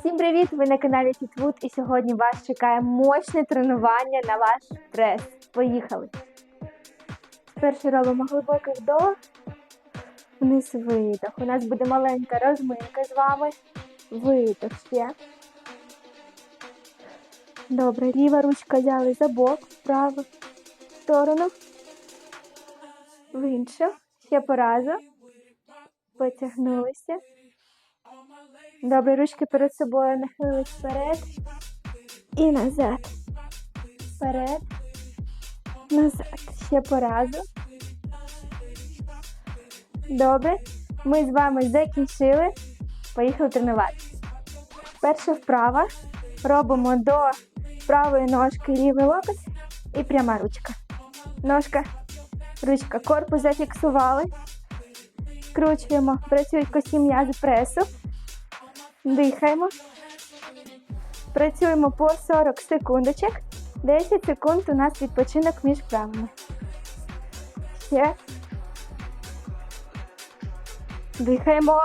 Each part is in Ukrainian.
Всім привіт! Ви на каналі Фітвуд і сьогодні вас чекає мощне тренування на ваш прес. Поїхали! Спершу робимо глибокий вдох, вниз видох. У нас буде маленька розминка з вами. Видох ще. Добре, ліва ручка взяли за бок, вправо сторону. В іншу. Ще по разу. Потягнулися. Добре, ручки перед собою нахилились вперед і назад. Вперед. Назад. Ще по разу. Добре. Ми з вами закінчили. Поїхали тренуватися. Перша вправа. Робимо до правої ножки лівий локоть і пряма ручка. Ножка, ручка, корпус зафіксували. Скручуємо, працюють косі м'язи пресу. Дихаємо. Працюємо по 40 секундочок. 10 секунд у нас відпочинок між вправами. Ще. Дихаємо.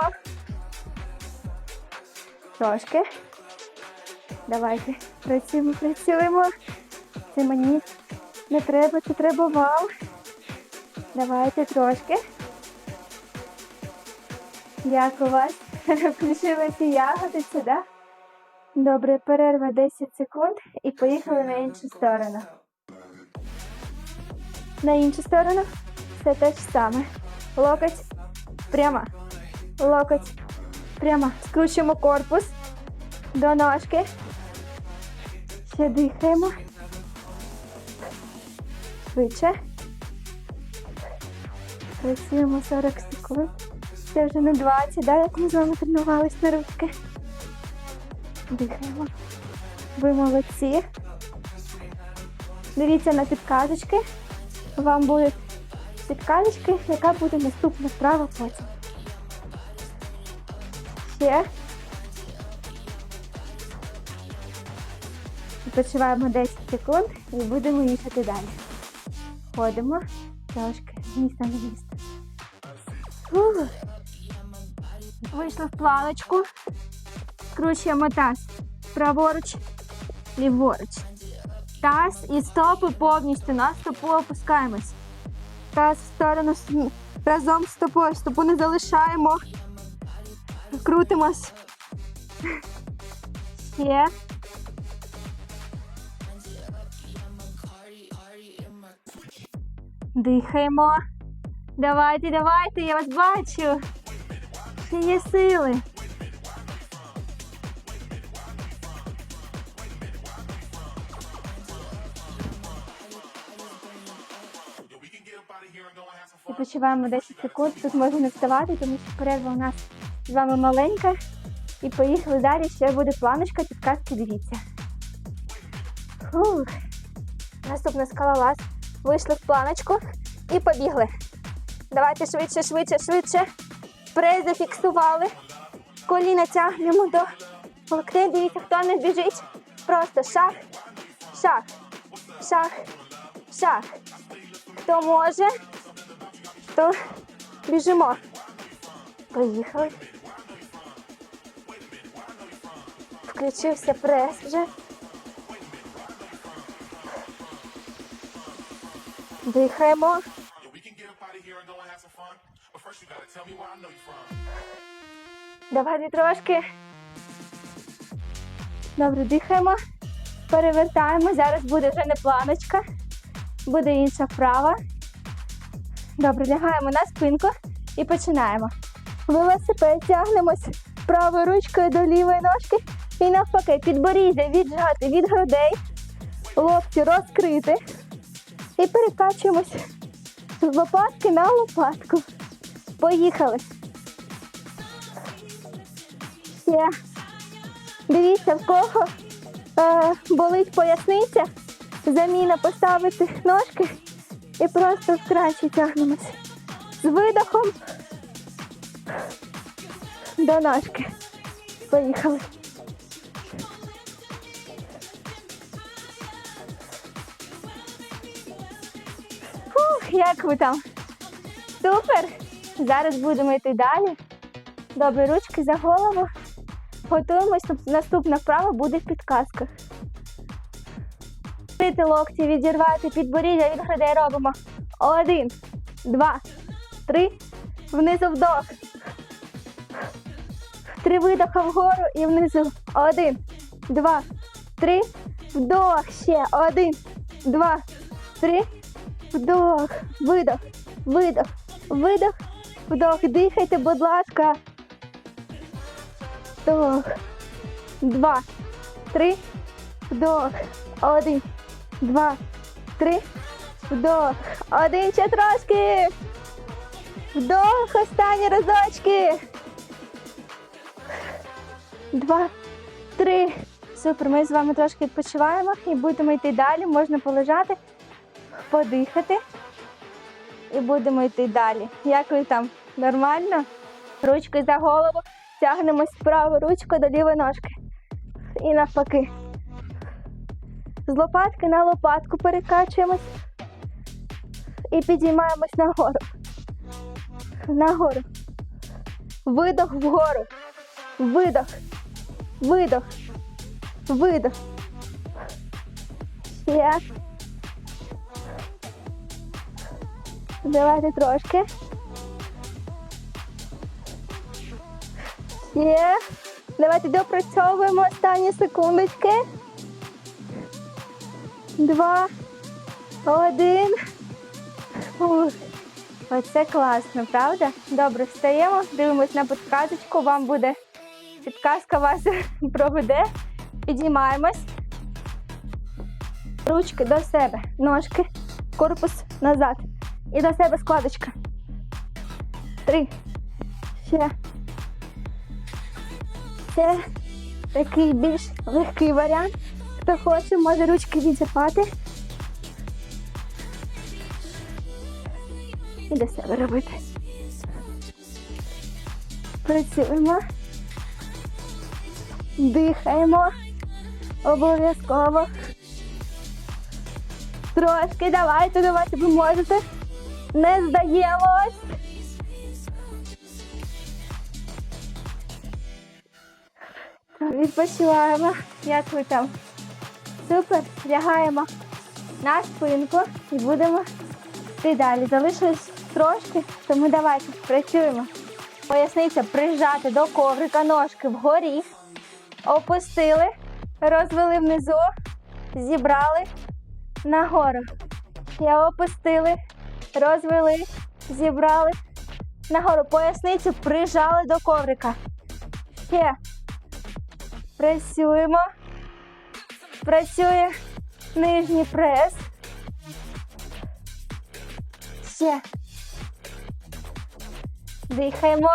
Трошки. Давайте. Працюємо, працюємо. Це мені не треба, це треба вам. Давайте трошки. Дякую вас. Включилися ягодиці, да? Добре, перерва 10 секунд і поїхали на іншу сторону. На іншу сторону все те ж саме. Локоть прямо. Локоть прямо. Скручуємо корпус до ножки. Ще дихаємо. Швидше. Працюємо 40 секунд. Це вже не 20, да, як ми з вами тренувались на ручки. Дихаємо. Ви молодці. Дивіться на підказочки. Вам будуть підказочки, яка буде наступна вправа потім. Ще. Відпочиваємо 10 секунд і будемо їхати далі. Ходимо трошки з міста на місто. Вийшли в планочку. Скручуємо таз. Праворуч, ліворуч. Таз і стопи повністю на стопу опускаємось. Таз в сторону разом з стопою. Стопу не залишаємо. Крутимось. Ще. Дихаємо. Давайте, давайте, я вас бачу. Є сили. Відпочиваємо 10 секунд. Тут можна не вставати, тому що перерва у нас з вами маленька. І поїхали далі. Ще буде планочка, підказки, дивіться. Фух. Наступна скалолаз. Вийшли в планочку і побігли. Давайте швидше, швидше, швидше. Прес зафіксували. Коліна тягнемо до локтей. Дивіться, хто не біжить. Просто шаг, шаг, шаг, шаг. Хто може, то біжимо. Поїхали. Включився прес вже. Дихаємо. Давайте трошки. Добре, дихаємо. Перевертаємо. Зараз буде вже не планочка. Буде інша вправа. Добре, лягаємо на спинку і починаємо. Велосипед тягнемось правою ручкою до лівої ножки. І навпаки, підборіддя віджати від грудей, локті розкрити. І перекачуємось з лопатки на лопатку. Поїхали. Ще. Дивіться, в кого е, болить поясниця, заміна поставити ножки і просто в крачі тягнемось. З видохом до ножки. Поїхали. Фух, як ви там? Супер! Зараз будемо йти далі. Добре, ручки за голову. Готуємось. Наступна вправа буде в підказках. Крити локті, відірвати підборіддя від грудей робимо. Один, два, три. Внизу вдох. Три видоха вгору і внизу. Один, два, три. Вдох. Ще. Один, два, три. Вдох. Видох. Видох. Видох. Вдох. Дихайте, будь ласка. Вдох. Два. Три. Вдох. Один. Два. Три. Вдох. Один ще трошки. Вдох. Останні разочки. Два. Три. Супер. Ми з вами трошки відпочиваємо і будемо йти далі. Можна полежати, подихати. І будемо йти далі. Як ви там? Нормально? Ручки за голову. Тягнемось праву ручку до лівої ножки. І навпаки. З лопатки на лопатку перекачуємось. І підіймаємось нагору. Нагору. Видох вгору. Видох. Видох. Видох. Ще. Давайте трошки. Ще. Давайте допрацьовуємо останні секундочки. Два. Один. Ух. Оце класно, правда? Добре, встаємо, дивимось на підказочку. Вам буде підказка вас проведе. Підіймаємось. Ручки до себе, ножки, корпус назад. І до себе складочка. Три. Ще. Ще. Такий більш легкий варіант. Хто хоче, може ручки відзипати. І до себе робити. Працюємо. Дихаємо. Обов'язково. Трошки давайте, давайте ви можете. Не здаємось. Відпочиваємо. Як ви там? Супер. Лягаємо на спинку і будемо йти далі. Залишилось трошки, тому давайте працюємо. Поясниця прижати до коврика, ножки вгорі. Опустили, розвели внизу, зібрали нагору. Я опустили, розвели, зібрали нагору. Поясницю прижали до коврика. Ще. Працюємо. Працює нижній прес. Ще. Дихаємо.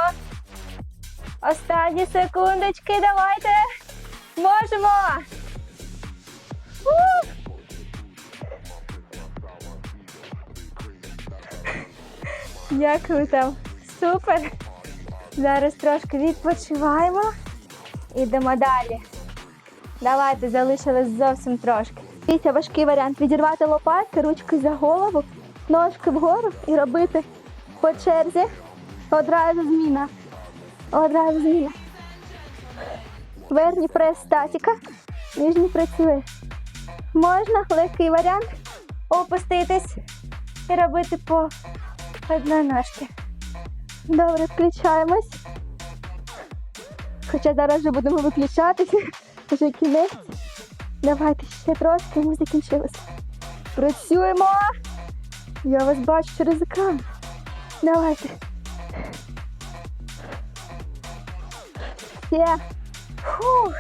Останні секундочки, давайте. Можемо. Як ви там? Супер. Зараз трошки відпочиваємо. Ідемо далі. Давайте залишилось зовсім трошки. Дивіться, важкий варіант. Відірвати лопатки, ручки за голову, ножки вгору і робити по черзі. Одразу зміна. Одразу зміна. Верхній прес статіка, нижній працює. Можна легкий варіант опуститись і робити по одній ножці. Добре, включаємось. Хоча зараз вже будемо виключатися. Вже кінець. Давайте ще трошки, ми закінчилися. Працюємо. Я вас бачу через екран. Давайте. Ще. Фух.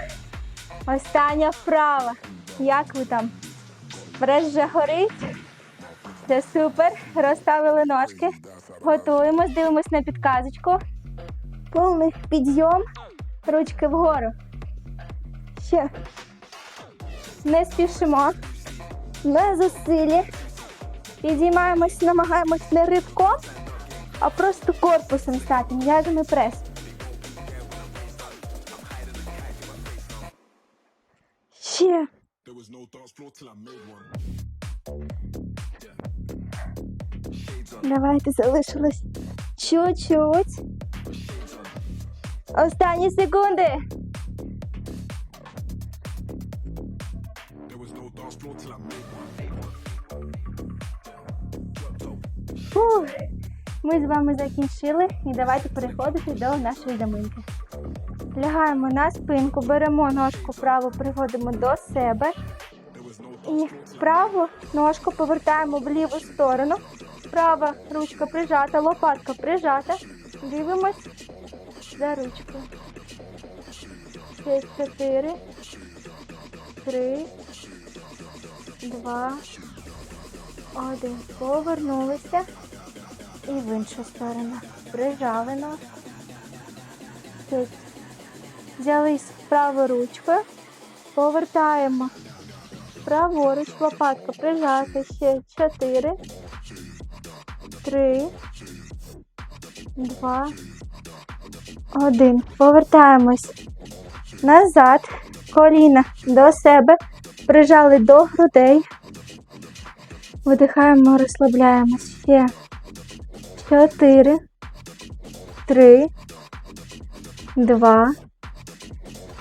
Остання вправа. Як ви там? Прес вже горить. Це супер. Розставили ножки. Готуємось, дивимось на підказочку. Повний підйом. Ручки вгору. Ще. Не спішимо. Не зусилі. Підіймаємось, намагаємось не ривком, а просто корпусом стати. М'язами прес. Ще. Давайте залишилось чуть-чуть. Останні секунди. Фух. Ми з вами закінчили і давайте переходити до нашої доминки. Лягаємо на спинку, беремо ножку праву, приводимо до себе і праву ножку повертаємо в ліву сторону. Права ручка прижата, лопатка прижата. Дивимось за ручкою. Ще чотири, три, два, один. Повернулися. І в іншу сторону. Прижали ножку. Тут. Взялись правою ручкою. Повертаємо праворуч, лопатка прижата. Ще чотири, три, два, один. Повертаємось назад. Коліна до себе. Прижали до грудей. Видихаємо, розслабляємось. Ще чотири, три, два,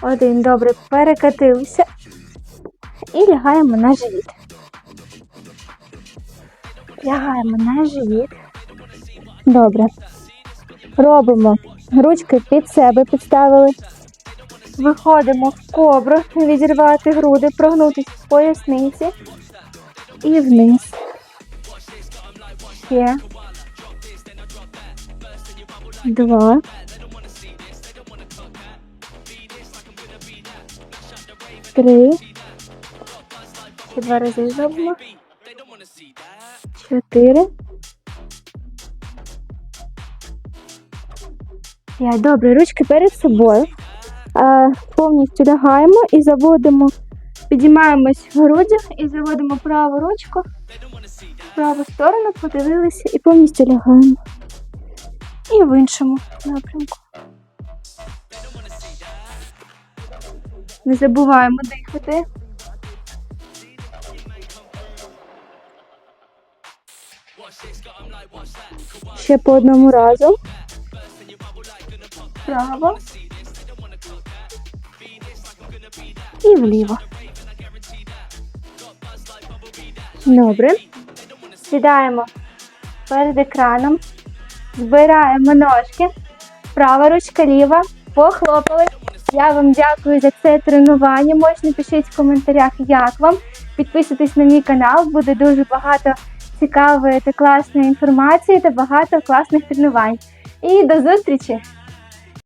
один. Добре, перекатилися і лягаємо на живіт. Лягаємо на живіт. Добре. Робимо ручки під себе підставили. Виходимо в кобру, відірвати груди, прогнутись в поясниці і вниз. Ще. Два. Три. Ще два рази зробимо. Чотири. П'ять. Добре, ручки перед собою. Повністю лягаємо і заводимо, підіймаємось в грудях і заводимо праву ручку в праву сторону, подивилися і повністю лягаємо. І в іншому напрямку. Не забуваємо дихати. Ще по одному разу. Право. І вліво. Добре. Сідаємо перед екраном. Збираємо ножки. Права ручка, ліва. Похлопали. Я вам дякую за це тренування. Можна пишіть в коментарях, як вам. Підписуйтесь на мій канал, буде дуже багато цікавої та класної інформації та багато класних тренувань. І до зустрічі!